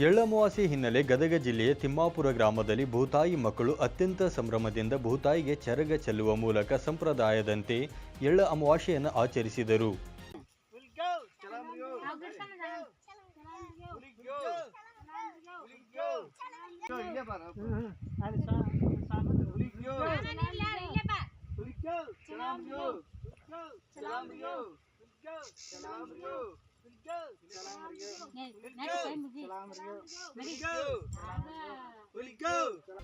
ಎಳ್ಳಮವಾಸಿ ಹಿನ್ನೆಲೆ ಗದಗ ಜಿಲ್ಲೆಯ ತಿಮ್ಮಾಪುರ ಗ್ರಾಮದಲ್ಲಿ ಭೂತಾಯಿ ಮಕ್ಕಳು ಅತ್ಯಂತ ಸಂಭ್ರಮದಿಂದ ಭೂತಾಯಿಗೆ ಚರಗ ಚೆಲ್ಲುವ ಮೂಲಕ ಸಂಪ್ರದಾಯದಂತೆ ಎಳ್ಳ ಅಮಾವಾಸ್ಯೆಯನ್ನು ಆಚರಿಸಿದರು Let's go. Let's go. Let's go! Let's go. Let's go.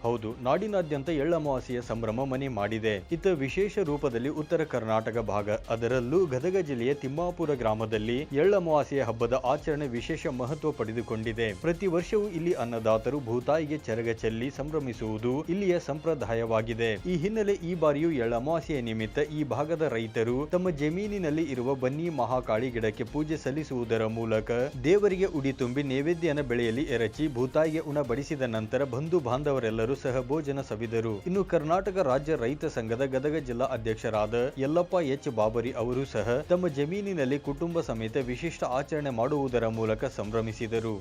ಹೌದು, ನಾಡಿನಾದ್ಯಂತ ಎಳ್ಳಮಾವಾಸೆಯ ಸಂಭ್ರಮ ಮನೆ ಮಾಡಿದೆ. ಇತ ವಿಶೇಷ ರೂಪದಲ್ಲಿ ಉತ್ತರ ಕರ್ನಾಟಕ ಭಾಗ, ಅದರಲ್ಲೂ ಗದಗ ಜಿಲ್ಲೆಯ ತಿಮ್ಮಾಪುರ ಗ್ರಾಮದಲ್ಲಿ ಎಳ್ಳಮಾವಾಸೆಯ ಹಬ್ಬದ ಆಚರಣೆ ವಿಶೇಷ ಮಹತ್ವ ಪಡೆದುಕೊಂಡಿದೆ. ಪ್ರತಿ ವರ್ಷವೂ ಇಲ್ಲಿ ಅನ್ನದಾತರು ಭೂತಾಯಿಗೆ ಚರಗ ಚೆಲ್ಲಿ ಸಂಭ್ರಮಿಸುವುದು ಇಲ್ಲಿಯ ಸಂಪ್ರದಾಯವಾಗಿದೆ. ಈ ಹಿನ್ನೆಲೆ ಈ ಬಾರಿಯೂ ಎಳ್ಳಮಾವಾಸೆಯ ನಿಮಿತ್ತ ಈ ಭಾಗದ ರೈತರು ತಮ್ಮ ಜಮೀನಿನಲ್ಲಿ ಇರುವ ಬನ್ನಿ ಮಹಾಕಾಳಿ ಗಿಡಕ್ಕೆ ಪೂಜೆ ಸಲ್ಲಿಸುವುದರ ಮೂಲಕ ದೇವರಿಗೆ ಉಡಿ ತುಂಬಿ ನೈವೇದ್ಯನ ಬೆಳೆಯಲ್ಲಿ ಎರಚಿ ಭೂತಾಯಿಗೆ ಉಣಬಡಿಸಿದ ನಂತರ ಬಂಧು ಬಾಂಧವರೆಲ್ಲರೂ ಸಹ ಭೋಜನ ಸವಿದರು. ಇನ್ನು ಕರ್ನಾಟಕ ರಾಜ್ಯ ರೈತ ಸಂಘದ ಗದಗ ಜಿಲ್ಲಾ ಅಧ್ಯಕ್ಷರಾದ ಯಲ್ಲಪ್ಪ ಎಚ್ ಬಾಬರಿ ಅವರು ಸಹ ತಮ್ಮ ಜಮೀನಿನಲ್ಲಿ ಕುಟುಂಬ ಸಮೇತ ವಿಶಿಷ್ಟ ಆಚರಣೆ ಮಾಡುವುದರ ಮೂಲಕ ಸಂಭ್ರಮಿಸಿದರು.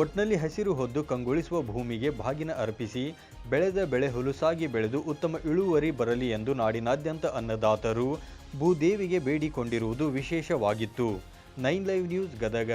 ಒಟ್ನಲ್ಲಿ ಹಸಿರು ಹೊದ್ದು ಕಂಗೊಳಿಸುವ ಭೂಮಿಗೆ ಬಾಗಿನ ಅರ್ಪಿಸಿ, ಬೆಳೆದ ಬೆಳೆ ಹುಲುಸಾಗಿ ಬೆಳೆದು ಉತ್ತಮ ಇಳುವರಿ ಬರಲಿ ಎಂದು ನಾಡಿನಾದ್ಯಂತ ಅನ್ನದಾತರು ಭೂದೇವಿಗೆ ಬೇಡಿಕೊಂಡಿರುವುದು ವಿಶೇಷವಾಗಿತ್ತು. Nine live news Gadag.